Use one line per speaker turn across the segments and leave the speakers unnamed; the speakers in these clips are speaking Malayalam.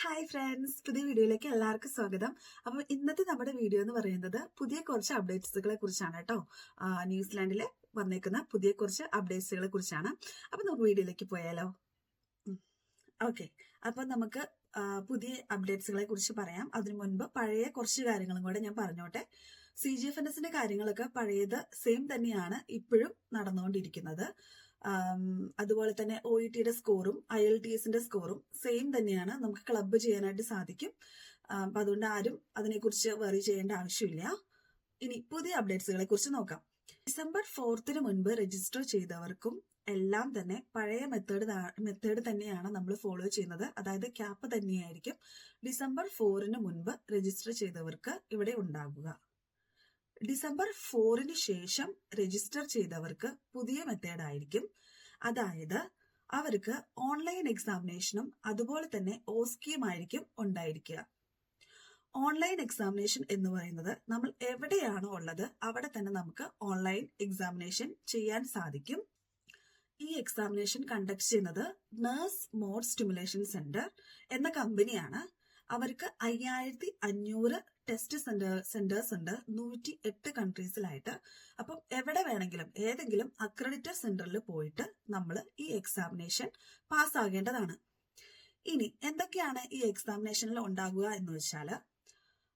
ഹായ് ഫ്രണ്ട്സ് പുതിയ വീഡിയോയിലേക്ക് എല്ലാവർക്കും സ്വാഗതം. അപ്പം ഇന്നത്തെ നമ്മുടെ വീഡിയോ എന്ന് പറയുന്നത് പുതിയ കുറച്ച് അപ്ഡേറ്റ്സുകളെ കുറിച്ചാണ് കേട്ടോ ന്യൂസിലാൻഡിലെ വന്നേക്കുന്ന പുതിയ കുറച്ച് അപ്ഡേറ്റ്സുകളെ കുറിച്ചാണ്. അപ്പം നമുക്ക് വീഡിയോയിലേക്ക് പോയാലോ? ഓക്കെ. അപ്പം നമുക്ക് പുതിയ അപ്ഡേറ്റ്സുകളെ കുറിച്ച് പറയാം. അതിനു മുൻപ് പഴയ കുറച്ച് കാര്യങ്ങളും കൂടെ ഞാൻ പറഞ്ഞോട്ടെ. സി ജി എഫ് എൻ എസിന്റെ കാര്യങ്ങളൊക്കെ പഴയത് സെയിം തന്നെയാണ് ഇപ്പോഴും നടന്നുകൊണ്ടിരിക്കുന്നത്. അതുപോലെ തന്നെ ഒ ഇ ടിയുടെ സ്കോറും ഐ എൽ ടി എസിന്റെ സ്കോറും സെയിം തന്നെയാണ്. നമുക്ക് ക്ലബ്ബ് ചെയ്യാനായിട്ട് സാധിക്കും. അപ്പൊ അതുകൊണ്ട് ആരും അതിനെക്കുറിച്ച് വറി ചെയ്യേണ്ട ആവശ്യമില്ല. ഇനി പുതിയ അപ്ഡേറ്റ്സുകളെ കുറിച്ച് നോക്കാം. ഡിസംബർ ഫോർത്തിന് മുൻപ് രജിസ്റ്റർ ചെയ്തവർക്കും എല്ലാം തന്നെ പഴയ മെത്തേഡ് മെത്തേഡ് തന്നെയാണ് നമ്മൾ ഫോളോ ചെയ്യുന്നത്. അതായത് ക്യാപ്പ് തന്നെയായിരിക്കും. ഡിസംബർ ഫോറിന് മുൻപ് രജിസ്റ്റർ ചെയ്തവർക്ക് ഇവിടെ ഉണ്ടാകുക ഡിസംബർ ഫോറിന് ശേഷം രജിസ്റ്റർ ചെയ്തവർക്ക് പുതിയ മെത്തേഡ് ആയിരിക്കും. അതായത് അവർക്ക് ഓൺലൈൻ എക്സാമിനേഷനും അതുപോലെ തന്നെ ഓസ്കിയുമായിരിക്കും ഉണ്ടായിരിക്കുക. ഓൺലൈൻ എക്സാമിനേഷൻ എന്ന് പറയുന്നത് നമ്മൾ എവിടെയാണോ ഉള്ളത് അവിടെ തന്നെ നമുക്ക് ഓൺലൈൻ എക്സാമിനേഷൻ ചെയ്യാൻ സാധിക്കും. ഈ എക്സാമിനേഷൻ കണ്ടക്ട് ചെയ്യുന്നത് നേഴ്സ് മോഡ് സ്റ്റിമുലേഷൻ സെന്റർ എന്ന കമ്പനിയാണ് അവർക്ക് അയ്യായിരത്തി അഞ്ഞൂറ് ടെസ്റ്റ് സെന്റർ സെന്റേഴ്സ് ഉണ്ട് നൂറ്റി എട്ട് കൺട്രീസിലായിട്ട് അപ്പം എവിടെ വേണമെങ്കിലും ഏതെങ്കിലും അക്രഡിറ്റഡ് സെന്ററിൽ പോയിട്ട് നമ്മൾ ഈ എക്സാമിനേഷൻ പാസ്സാകേണ്ടതാണ് ഇനി എന്തൊക്കെയാണ് ഈ എക്സാമിനേഷനിൽ ഉണ്ടാകുക എന്ന് വെച്ചാൽ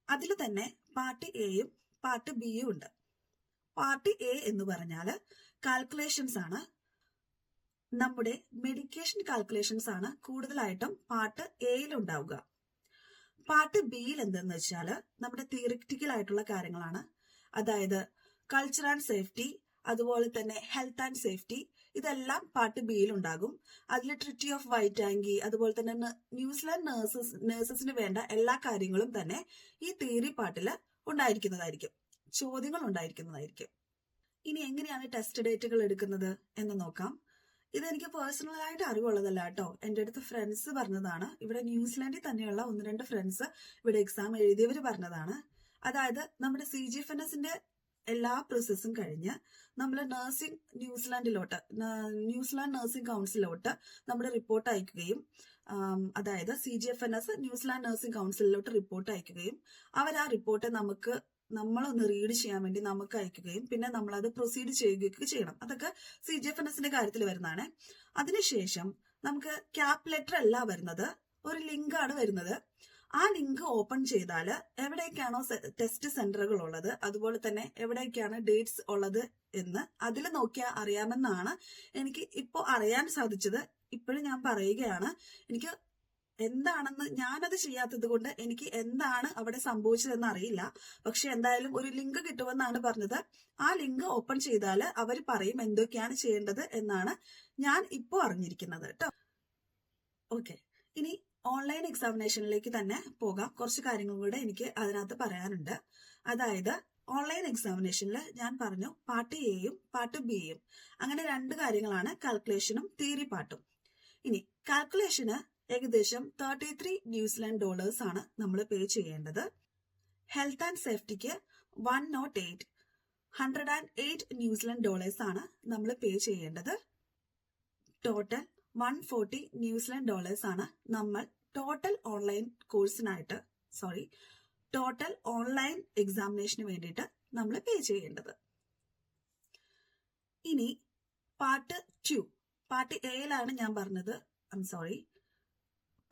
അതിൽ തന്നെ പാർട്ട് എയും പാർട്ട് ബിയും ഉണ്ട്. പാർട്ട് എ എന്ന് പറഞ്ഞാൽ കാൽക്കുലേഷൻസ് ആണ്. നമ്മുടെ മെഡിക്കേഷൻ കാൽക്കുലേഷൻസ് ആണ് കൂടുതലായിട്ടും പാർട്ട് എയിൽ ഉണ്ടാവുക. പാർട്ട് ബിയിൽ എന്തെന്ന് വെച്ചാൽ നമ്മുടെ തിയറിറ്റിക്കൽ ആയിട്ടുള്ള കാര്യങ്ങളാണ്. അതായത് കൾച്ചർ ആൻഡ് സേഫ്റ്റി അതുപോലെ തന്നെ ഹെൽത്ത് ആൻഡ് സേഫ്റ്റി ഇതെല്ലാം പാർട്ട് ബിയിൽ ഉണ്ടാകും. അതിൽ ട്രിറ്റി ഓഫ് വൈറ്റ് ആങ്കി അതുപോലെ തന്നെ ന്യൂസിലാൻഡ് നേഴ്സസ് നേഴ്സസിന് വേണ്ട എല്ലാ കാര്യങ്ങളും തന്നെ ഈ തിയറി പാർട്ടിൽ ഉണ്ടായിരിക്കുന്നതായിരിക്കും. ചോദ്യങ്ങൾ ഉണ്ടായിരിക്കുന്നതായിരിക്കും. ഇനി എങ്ങനെയാണ് ടെസ്റ്റ് ഡേറ്റുകൾ എടുക്കുന്നത് എന്ന് നോക്കാം. ഇതെനിക്ക് പേഴ്സണലായിട്ട് അറിവുള്ളതല്ല കേട്ടോ. എന്റെ അടുത്ത് ഫ്രണ്ട്സ് പറഞ്ഞതാണ്. ഇവിടെ ന്യൂസിലാൻഡിൽ തന്നെയുള്ള ഒന്ന് രണ്ട് ഫ്രണ്ട്സ് ഇവിടെ എക്സാം എഴുതിയവർ പറഞ്ഞതാണ്. അതായത് നമ്മുടെ സി ജി എഫ് എൻ എസിന്റെ എല്ലാ പ്രോസസ്സും കഴിഞ്ഞ് നമ്മൾ നഴ്സിംഗ് ന്യൂസിലാൻഡിലോട്ട് ന്യൂസിലാൻഡ് നഴ്സിംഗ് കൗൺസിലോട്ട് നമ്മുടെ റിപ്പോർട്ട് അയക്കുകയും അതായത് C G F N S New Zealand nursing കൗൺസിലിലോട്ട് report അയക്കുകയും അവർ ആ റിപ്പോർട്ട് നമുക്ക് നമ്മളൊന്ന് റീഡ് ചെയ്യാൻ വേണ്ടി നമുക്ക് അയക്കുകയും പിന്നെ നമ്മൾ അത് പ്രൊസീഡ് ചെയ്യുകയൊക്കെ ചെയ്യണം. അതൊക്കെ സി ജി എഫ് എൻ എസിന്റെ കാര്യത്തിൽ വരുന്നതാണ്. അതിനുശേഷം നമുക്ക് ക്യാപ് ലെറ്റർ അല്ല വരുന്നത് ഒരു ലിങ്കാണ് വരുന്നത്. ആ ലിങ്ക് ഓപ്പൺ ചെയ്താൽ എവിടേക്കാണോ ടെസ്റ്റ് സെന്ററുകൾ ഉള്ളത് അതുപോലെ തന്നെ എവിടേക്കാണ് ഡേറ്റ്സ് ഉള്ളത് എന്ന് അതിൽ നോക്കിയാൽ അറിയാമെന്നാണ് എനിക്ക് ഇപ്പോൾ അറിയാൻ സാധിച്ചത്. ഇപ്പോഴും ഞാൻ പറയുകയാണ്. എനിക്ക് എന്താണെന്ന് ഞാനത് ചെയ്യാത്തത് കൊണ്ട് എനിക്ക് എന്താണ് അവിടെ സംഭവിച്ചതെന്ന് അറിയില്ല. പക്ഷെ എന്തായാലും ഒരു ലിങ്ക് കിട്ടുമെന്നാണ് പറഞ്ഞത്. ആ ലിങ്ക് ഓപ്പൺ ചെയ്താൽ അവർ പറയും എന്തൊക്കെയാണ് ചെയ്യേണ്ടത് എന്നാണ് ഞാൻ ഇപ്പോൾ അറിഞ്ഞിരിക്കുന്നത് കേട്ടോ. ഓക്കെ. ഇനി ഓൺലൈൻ എക്സാമിനേഷനിലേക്ക് തന്നെ പോകാം. കുറച്ച് കാര്യങ്ങൾ കൂടെ എനിക്ക് അതിനകത്ത് പറയാനുണ്ട്. അതായത് ഓൺലൈൻ എക്സാമിനേഷനിൽ ഞാൻ പറഞ്ഞു പാർട്ട് എയും പാർട്ട് ബിയും അങ്ങനെ രണ്ട് കാര്യങ്ങളാണ് കാൽക്കുലേഷനും തിയറി പാട്ടും. ഇനി കാൽക്കുലേഷന് ഏകദേശം തേർട്ടി ത്രീ ന്യൂസിലാൻഡ് ഡോളേഴ്സ് ആണ് നമ്മൾ പേ ചെയ്യേണ്ടത്. ഹെൽത്ത് ആൻഡ് സേഫ്റ്റിക്ക് one nought eight hundred and eight New Zealand dollars ആണ് നമ്മൾ പേ ചെയ്യേണ്ടത്. Total one forty New Zealand dollars ആണ് നമ്മൾ ടോട്ടൽ ഓൺലൈൻ കോഴ്സിനായിട്ട് സോറി ടോട്ടൽ ഓൺലൈൻ എക്സാമിനേഷന് വേണ്ടിയിട്ട് നമ്മൾ പേ ചെയ്യേണ്ടത്. ഇനി പാർട്ട് ടു പാർട്ട് എയിലാണ് ഞാൻ പറഞ്ഞത്. ഐ ഐം സോറി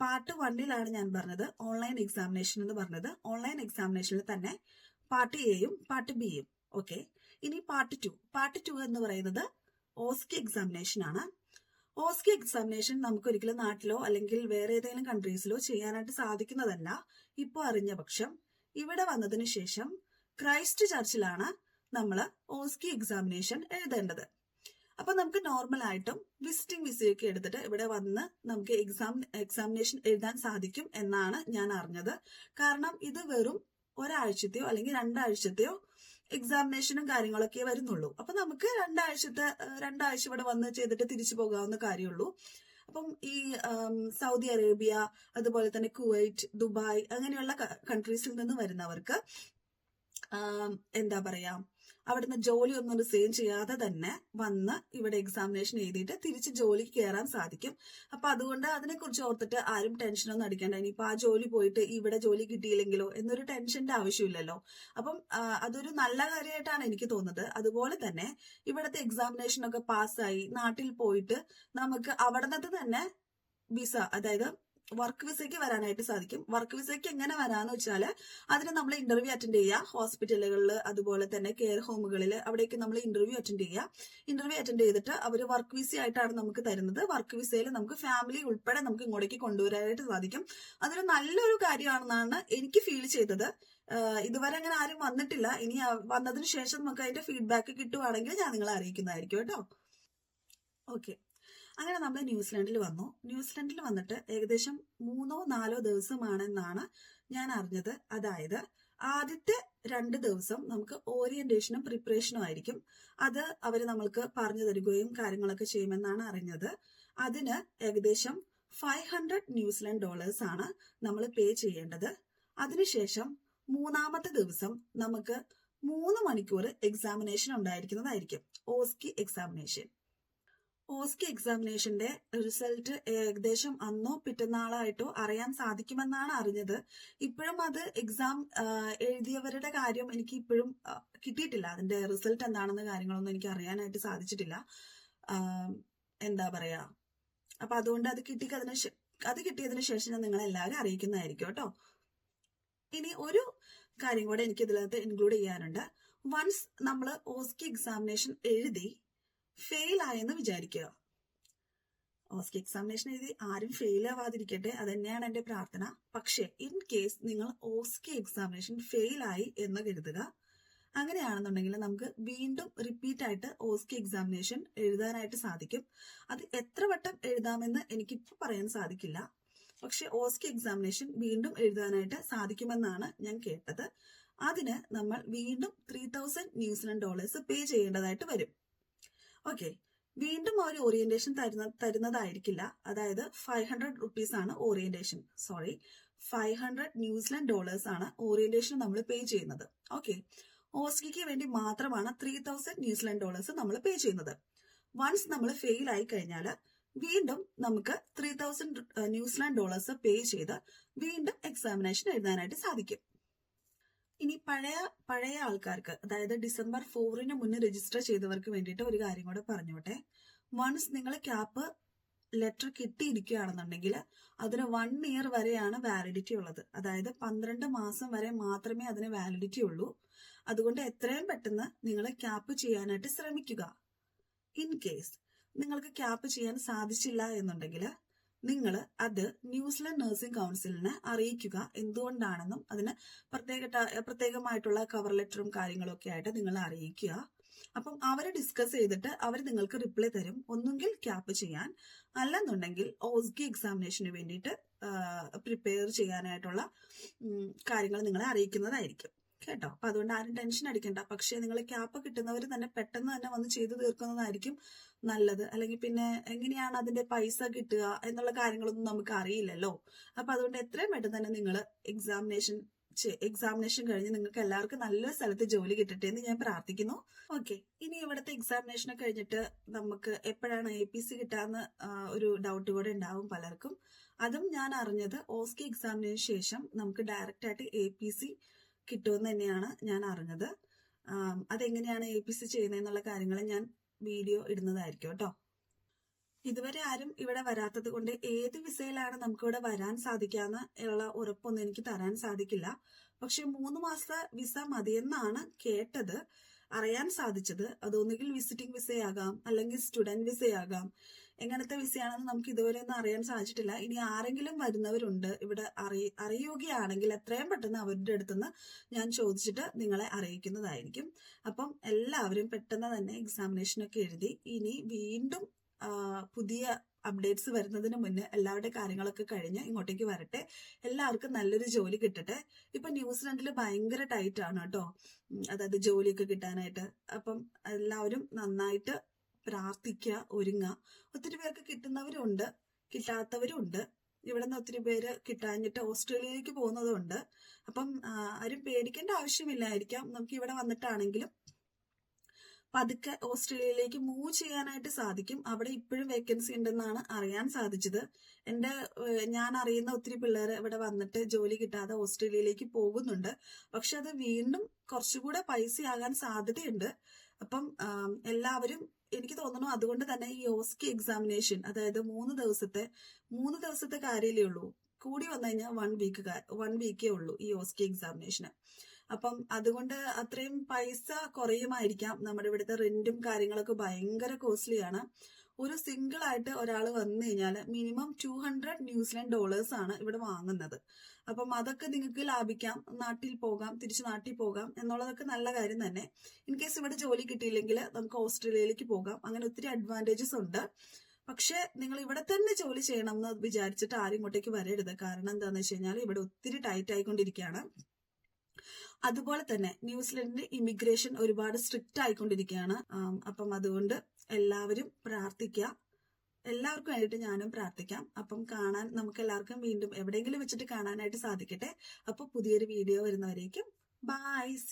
പാർട്ട് വണ്ണിലാണ് ഞാൻ പറഞ്ഞത്. ഓൺലൈൻ എക്സാമിനേഷൻ എന്ന് പറഞ്ഞത്. ഓൺലൈൻ എക്സാമിനേഷനിൽ തന്നെ പാർട്ട് എയും പാർട്ട് ബിയും ഓക്കെ ഇനി പാർട്ട് ടു പാർട്ട് ടു എന്ന് പറയുന്നത് ഓസ്കി എക്സാമിനേഷൻ ആണ്. ഓസ്കി എക്സാമിനേഷൻ നമുക്ക് ഒരിക്കലും നാട്ടിലോ അല്ലെങ്കിൽ വേറെ ഏതെങ്കിലും കൺട്രീസിലോ ചെയ്യാനായിട്ട് സാധിക്കുന്നതല്ല. ഇപ്പോൾ അറിഞ്ഞ പക്ഷം ഇവിടെ വന്നതിന് ശേഷം ക്രൈസ്റ്റ് ചർച്ചിലാണ് നമ്മൾ ഓസ്കി എക്സാമിനേഷൻ എഴുതേണ്ടത്. അപ്പൊ നമുക്ക് നോർമൽ ആയിട്ടും വിസിറ്റിംഗ് വിസയൊക്കെ എടുത്തിട്ട് ഇവിടെ വന്ന് നമുക്ക് എക്സാം എക്സാമിനേഷൻ എഴുതാൻ സാധിക്കും എന്നാണ് ഞാൻ അറിഞ്ഞത്. കാരണം ഇത് വെറും ഒരാഴ്ചത്തെയോ അല്ലെങ്കിൽ രണ്ടാഴ്ചത്തെയോ എക്സാമിനേഷനും കാര്യങ്ങളൊക്കെ വരുന്നുള്ളൂ. അപ്പൊ നമുക്ക് രണ്ടാഴ്ചത്തെ രണ്ടാഴ്ച ഇവിടെ വന്ന് ചെയ്തിട്ട് തിരിച്ചു പോകാവുന്ന കാര്യമുള്ളൂ. അപ്പം ഈ സൗദി അറേബ്യ അതുപോലെ തന്നെ കുവൈറ്റ് ദുബായ് അങ്ങനെയുള്ള കൺട്രീസിൽ നിന്ന് വരുന്നവർക്ക് എന്താ പറയാ അവിടുന്ന് ജോലി ഒന്നും റിസൈൻ ചെയ്യാതെ തന്നെ വന്ന് ഇവിടെ എക്സാമിനേഷൻ എഴുതിയിട്ട് തിരിച്ച് ജോലിക്ക് കയറാൻ സാധിക്കും. അപ്പൊ അതുകൊണ്ട് അതിനെക്കുറിച്ച് ഓർത്തിട്ട് ആരും ടെൻഷനൊന്നും അടിക്കേണ്ട. ഇനിയിപ്പോ ആ ജോലി പോയിട്ട് ഇവിടെ ജോലി കിട്ടിയില്ലെങ്കിലോ എന്നൊരു ടെൻഷന്റെ ആവശ്യമില്ലല്ലോ. അപ്പം അതൊരു നല്ല കാര്യമായിട്ടാണ് എനിക്ക് തോന്നുന്നത്. അതുപോലെ തന്നെ ഇവിടുത്തെ എക്സാമിനേഷൻ ഒക്കെ പാസ്സായി നാട്ടിൽ പോയിട്ട് നമുക്ക് അവിടുന്ന് തന്നെ വിസ അതായത് വർക്ക് വിസയ്ക്ക് വരാനായിട്ട് സാധിക്കും. വർക്ക് വിസയ്ക്ക് എങ്ങനെ വരാന്ന് വെച്ചാൽ അതിന് നമ്മൾ ഇന്റർവ്യൂ അറ്റൻഡ് ചെയ്യുക ഹോസ്പിറ്റലുകളിൽ അതുപോലെ തന്നെ കെയർ ഹോമുകളിൽ അവിടേക്ക് നമ്മൾ ഇന്റർവ്യൂ അറ്റൻഡ് ചെയ്യുക ഇന്റർവ്യൂ അറ്റൻഡ് ചെയ്തിട്ട് അവർ വർക്ക് വിസ ആയിട്ടാണ് നമുക്ക് തരുന്നത്. വർക്ക് വിസയിൽ നമുക്ക് ഫാമിലി ഉൾപ്പെടെ നമുക്ക് ഇങ്ങോട്ടേക്ക് കൊണ്ടുവരാനായിട്ട് സാധിക്കും. അതൊരു നല്ലൊരു കാര്യമാണെന്നാണ് എനിക്ക് ഫീൽ ചെയ്തത്. ഇതുവരെ അങ്ങനെ ആരും വന്നിട്ടില്ല. ഇനി വന്നതിന് ശേഷം നമുക്ക് അതിന്റെ ഫീഡ്ബാക്ക് കിട്ടുവാണെങ്കിൽ ഞാൻ നിങ്ങളെ അറിയിക്കുന്നതായിരിക്കും കേട്ടോ. ഓക്കെ അങ്ങനെ നമ്മൾ ന്യൂസിലൻഡിൽ വന്നു. ന്യൂസിലൻഡിൽ വന്നിട്ട് ഏകദേശം മൂന്നോ നാലോ ദിവസമാണെന്നാണ് ഞാൻ അറിഞ്ഞത്. അതായത് ആദ്യത്തെ രണ്ട് ദിവസം നമുക്ക് ഓറിയന്റേഷനും പ്രിപ്പറേഷനും ആയിരിക്കും. അത് അവർ നമ്മൾക്ക് പറഞ്ഞു തരികയും കാര്യങ്ങളൊക്കെ ചെയ്യുമെന്നാണ് അറിഞ്ഞത്. അതിന് ഏകദേശം ഫൈവ് ഹൺഡ്രഡ് ന്യൂസിലൻഡ് ഡോളേഴ്സ് ആണ് നമ്മൾ പേ ചെയ്യേണ്ടത്. അതിനുശേഷം മൂന്നാമത്തെ ദിവസം നമുക്ക് മൂന്ന് മണിക്കൂർ എക്സാമിനേഷൻ ഉണ്ടായിരിക്കുന്നതായിരിക്കും. ഓസ്കി എക്സാമിനേഷൻ ഓസ്കി എക്സാമിനേഷന്റെ റിസൾട്ട് ഏകദേശം അന്നോ പിറ്റന്നാളായിട്ടോ അറിയാൻ സാധിക്കുമെന്നാണ് അറിഞ്ഞത്. ഇപ്പോഴും അത് എക്സാം എഴുതിയവരുടെ കാര്യം എനിക്ക് ഇപ്പോഴും കിട്ടിയിട്ടില്ല. അതിന്റെ റിസൾട്ട് എന്താണെന്ന് കാര്യങ്ങളൊന്നും എനിക്ക് അറിയാനായിട്ട് സാധിച്ചിട്ടില്ല. എന്താ പറയാ. അപ്പൊ അതുകൊണ്ട് അത് കിട്ടി അതിന് അത് കിട്ടിയതിന് ശേഷം ഞാൻ നിങ്ങളെ എല്ലാവരും അറിയിക്കുന്നതായിരിക്കും കേട്ടോ. ഇനി ഒരു കാര്യം കൂടെ എനിക്ക് ഇതിനകത്ത് ഇൻക്ലൂഡ് ചെയ്യാനുണ്ട്. വൺസ് നമ്മൾ ഓസ്കി എക്സാമിനേഷൻ എഴുതി ഫെയിൽ ആയെന്ന് വിചാരിക്കുക. ഓസ്കി എക്സാമിനേഷൻ എഴുതി ആരും ഫെയിൽ ആവാതിരിക്കട്ടെ അത് തന്നെയാണ് എന്റെ പ്രാർത്ഥന. പക്ഷേ ഇൻ കേസ് നിങ്ങൾ ഓസ്കി എക്സാമിനേഷൻ ഫെയിൽ ആയി എന്ന് കരുതുക അങ്ങനെയാണെന്നുണ്ടെങ്കിൽ നമുക്ക് വീണ്ടും റിപ്പീറ്റ് ആയിട്ട് ഓസ്കി എക്സാമിനേഷൻ എഴുതാനായിട്ട് സാധിക്കും. അത് എത്ര വട്ടം എഴുതാമെന്ന് എനിക്കിപ്പോൾ പറയാൻ സാധിക്കില്ല. പക്ഷെ ഓസ്കി എക്സാമിനേഷൻ വീണ്ടും എഴുതാനായിട്ട് സാധിക്കുമെന്നാണ് ഞാൻ കേട്ടത്. അതിന് നമ്മൾ വീണ്ടും three thousand New Zealand dollars pay ചെയ്യേണ്ടതായിട്ട് വരും. ഓക്കെ വീണ്ടും ഒരു ഓറിയന്റേഷൻ തരുന്ന തരുന്നതായിരിക്കില്ല. അതായത് ഫൈവ് ഹൺഡ്രഡ് റുപ്പീസ് ആണ് orientation sorry five hundred New Zealand dollars ആണ് ഓറിയന്റേഷൻ നമ്മൾ പേ ചെയ്യുന്നത്. ഓക്കെ ഓസ്കിക്ക് വേണ്ടി മാത്രമാണ് ത്രീ തൗസൻഡ് ന്യൂസിലാൻഡ് ഡോളേഴ്സ് നമ്മൾ പേ ചെയ്യുന്നത്. വൺസ് നമ്മൾ ഫെയിൽ ആയി കഴിഞ്ഞാൽ വീണ്ടും നമുക്ക് three thousand New Zealand dollars pay ചെയ്ത് വീണ്ടും എക്സാമിനേഷൻ എഴുതാനായിട്ട് സാധിക്കും. ഇനി പഴയ പഴയ ആൾക്കാർക്ക് അതായത് ഡിസംബർ ഫോറിന് മുന്നേ രജിസ്റ്റർ ചെയ്തവർക്ക് വേണ്ടിയിട്ട് ഒരു കാര്യം കൂടെ പറഞ്ഞോട്ടെ. വൺസ് നിങ്ങൾ ക്യാപ്പ് ലെറ്റർ കിട്ടിയിരിക്കുകയാണെന്നുണ്ടെങ്കിൽ അതിന് വൺ ഇയർ വരെയാണ് വാലിഡിറ്റി ഉള്ളത്. അതായത് പന്ത്രണ്ട് മാസം വരെ മാത്രമേ അതിന് വാലിഡിറ്റി ഉള്ളൂ. അതുകൊണ്ട് എത്രയും പെട്ടെന്ന് നിങ്ങൾ ക്യാപ്പ് ചെയ്യാനായിട്ട് ശ്രമിക്കുക. ഇൻ കേസ് നിങ്ങൾക്ക് ക്യാപ്പ് ചെയ്യാൻ സാധിച്ചില്ല എന്നുണ്ടെങ്കിൽ നിങ്ങൾ അത് ന്യൂസിലാൻഡ് നഴ്സിംഗ് കൗൺസിലിനെ അറിയിക്കുക എന്തുകൊണ്ടാണെന്നും അതിന് പ്രത്യേക പ്രത്യേകമായിട്ടുള്ള കവർ ലെറ്ററും കാര്യങ്ങളൊക്കെ ആയിട്ട് നിങ്ങൾ അറിയിക്കുക. അപ്പം അവർ ഡിസ്കസ് ചെയ്തിട്ട് അവർ നിങ്ങൾക്ക് റിപ്ലൈ തരും. ഒന്നുകിൽ ക്യാപ്പ് ചെയ്യാൻ അല്ലെന്നുണ്ടെങ്കിൽ ഓസ്കി എക്സാമിനേഷന് വേണ്ടിയിട്ട് പ്രിപ്പയർ ചെയ്യാനായിട്ടുള്ള കാര്യങ്ങൾ നിങ്ങളെ അറിയിക്കുന്നതായിരിക്കും. കേട്ടോ. അപ്പൊ അതുകൊണ്ട് ആരും ടെൻഷൻ അടിക്കണ്ട. പക്ഷേ നിങ്ങൾ ക്യാപ്പ് കിട്ടുന്നവർ തന്നെ പെട്ടെന്ന് തന്നെ വന്ന് ചെയ്തു തീർക്കുന്നതായിരിക്കും നല്ലത്. അല്ലെങ്കിൽ പിന്നെ എങ്ങനെയാണ് അതിന്റെ പൈസ കിട്ടുക എന്നുള്ള കാര്യങ്ങളൊന്നും നമുക്ക് അറിയില്ലല്ലോ. അപ്പൊ അതുകൊണ്ട് എത്രയും പെട്ടെന്ന് തന്നെ നിങ്ങൾ എക്സാമിനേഷൻ എക്സാമിനേഷൻ കഴിഞ്ഞ് നിങ്ങൾക്ക് എല്ലാവർക്കും നല്ല സ്ഥലത്ത് ജോലി കിട്ടട്ടെ എന്ന് ഞാൻ പ്രാർത്ഥിക്കുന്നു. ഓക്കെ ഇനി ഇവിടുത്തെ എക്സാമിനേഷൻ കഴിഞ്ഞിട്ട് നമുക്ക് എപ്പോഴാണ് എ പി സി കിട്ടാന്ന് ഒരു ഡൗട്ട് കൂടെ ഉണ്ടാവും പലർക്കും. അതും ഞാൻ അറിഞ്ഞത് ഓസ്കി എക്സാമിനേഷൻ ശേഷം നമുക്ക് ഡയറക്റ്റ് ആയിട്ട് എ പി സി കിട്ടുമെന്ന് തന്നെയാണ് ഞാൻ അറിഞ്ഞത്. അതെങ്ങനെയാണ് സി ചെയ്യുന്നതെന്നുള്ള കാര്യങ്ങൾ ഞാൻ വീഡിയോ ഇടുന്നതായിരിക്കും കേട്ടോ. ഇതുവരെ ആരും ഇവിടെ വരാത്തത് കൊണ്ട് ഏത് വിസയിലാണ് നമുക്ക് ഇവിടെ വരാൻ സാധിക്കാന്ന് ഉള്ള ഉറപ്പൊന്നും എനിക്ക് തരാൻ സാധിക്കില്ല. പക്ഷെ മൂന്ന് മാസത്തെ വിസ മതിയെന്നാണ് കേട്ടത് അറിയാൻ സാധിച്ചത്. അതൊന്നുകിൽ വിസിറ്റിംഗ് വിസയാകാം അല്ലെങ്കിൽ സ്റ്റുഡന്റ് വിസയാകാം. എങ്ങനത്തെ വിസയാണെന്ന് നമുക്ക് ഇതുവരെ ഒന്നും അറിയാൻ സാധിച്ചിട്ടില്ല. ഇനി ആരെങ്കിലും വരുന്നവരുണ്ട് ഇവിടെ അറിയ അറിയുകയാണെങ്കിൽ എത്രയും പെട്ടെന്ന് അവരുടെ അടുത്തുനിന്ന് ഞാൻ ചോദിച്ചിട്ട് നിങ്ങളെ അറിയിക്കുന്നതായിരിക്കും. അപ്പം എല്ലാവരും പെട്ടെന്ന് തന്നെ എക്സാമിനേഷനൊക്കെ എഴുതി ഇനി വീണ്ടും പുതിയ അപ്ഡേറ്റ്സ് വരുന്നതിന് മുന്നേ എല്ലാവരുടെ കാര്യങ്ങളൊക്കെ കഴിഞ്ഞ് ഇങ്ങോട്ടേക്ക് വരട്ടെ. എല്ലാവർക്കും നല്ലൊരു ജോലി കിട്ടട്ടെ. ഇപ്പൊ ന്യൂസിലൻഡിൽ ഭയങ്കര ടൈറ്റ് ആണ് കേട്ടോ. അതായത് ജോലിയൊക്കെ കിട്ടാനായിട്ട്. അപ്പം എല്ലാവരും നന്നായിട്ട് പ്രാർത്ഥിക്കുക ഒരുങ്ങുക. ഒത്തിരി പേർക്ക് കിട്ടുന്നവരുണ്ട് കിട്ടാത്തവരുണ്ട്. ഇവിടെ നിന്ന് ഒത്തിരി പേര് കിട്ടാഞ്ഞിട്ട് ഓസ്ട്രേലിയയിലേക്ക് പോകുന്നതുണ്ട്. അപ്പം ആരും പേടിക്കേണ്ട ആവശ്യമില്ലായിരിക്കാം. നമുക്ക് ഇവിടെ വന്നിട്ടാണെങ്കിലും പതുക്കെ ഓസ്ട്രേലിയയിലേക്ക് മൂവ് ചെയ്യാനായിട്ട് സാധിക്കും. അവിടെ ഇപ്പോഴും വേക്കൻസി ഉണ്ടെന്നാണ് അറിയാൻ സാധിച്ചത്. എന്റെ ഞാൻ അറിയുന്ന ഒത്തിരി പിള്ളേർ ഇവിടെ വന്നിട്ട് ജോലി കിട്ടാതെ ഓസ്ട്രേലിയയിലേക്ക് പോകുന്നുണ്ട്. പക്ഷെ അത് വീണ്ടും കുറച്ചുകൂടെ പൈസയാകാൻ സാധ്യതയുണ്ട്. അപ്പം എല്ലാവരും എനിക്ക് തോന്നുന്നു അതുകൊണ്ട് തന്നെ ഈ ഓസ്കി എക്സാമിനേഷൻ അതായത് മൂന്ന് ദിവസത്തെ മൂന്ന് ദിവസത്തെ കാര്യമല്ലേ ഉള്ളൂ. കൂടി വന്നു കഴിഞ്ഞാൽ വൺ വീക്ക് വൺ വീക്കേ ഉള്ളൂ ഈ ഓസ്കി എക്സാമിനേഷന് അപ്പം അതുകൊണ്ട് അത്രയും പൈസ കുറയുമായിരിക്കാം. നമ്മുടെ ഇവിടുത്തെ റെന്റും കാര്യങ്ങളൊക്കെ ഭയങ്കര കോസ്റ്റ്ലി ആണ്. ഒരു സിംഗിൾ ആയിട്ട് ഒരാൾ വന്നു കഴിഞ്ഞാൽ minimum two hundred New Zealand dollars ആണ് ഇവിടെ വാങ്ങുന്നത്. അപ്പം അതൊക്കെ നിങ്ങൾക്ക് ലാഭിക്കാം നാട്ടിൽ പോകാം തിരിച്ച് നാട്ടിൽ പോകാം എന്നുള്ളതൊക്കെ നല്ല കാര്യം തന്നെ. ഇൻ കേസ് ഇവിടെ ജോലി കിട്ടിയില്ലെങ്കിൽ നമുക്ക് ഓസ്ട്രേലിയയിലേക്ക് പോകാം. അങ്ങനെ ഒത്തിരി അഡ്വാന്റേജസ് ഉണ്ട്. പക്ഷെ നിങ്ങൾ ഇവിടെ തന്നെ ജോലി ചെയ്യണം എന്ന് വിചാരിച്ചിട്ട് ആരും ഇങ്ങോട്ടേക്ക് വരരുത്. കാരണം എന്താണെന്ന് വെച്ച് കഴിഞ്ഞാൽ ഇവിടെ ഒത്തിരി ടൈറ്റ് ആയിക്കൊണ്ടിരിക്കുകയാണ്. അതുപോലെ തന്നെ ന്യൂസിലൻഡിന്റെ ഇമിഗ്രേഷൻ ഒരുപാട് സ്ട്രിക്റ്റ് ആയിക്കൊണ്ടിരിക്കുകയാണ്. അപ്പം അതുകൊണ്ട് എല്ലാവരും പ്രാർത്ഥിക്കുക എല്ലാവർക്കും ആയിട്ട് ഞാനും പ്രാർത്ഥിക്കാം. അപ്പം കാണാൻ നമുക്ക് എല്ലാവർക്കും വീണ്ടും എവിടെയെങ്കിലും വെച്ചിട്ട് കാണാനായിട്ട് സാധിക്കട്ടെ. അപ്പൊ പുതിയൊരു വീഡിയോ വരുന്നവരേക്കും. By C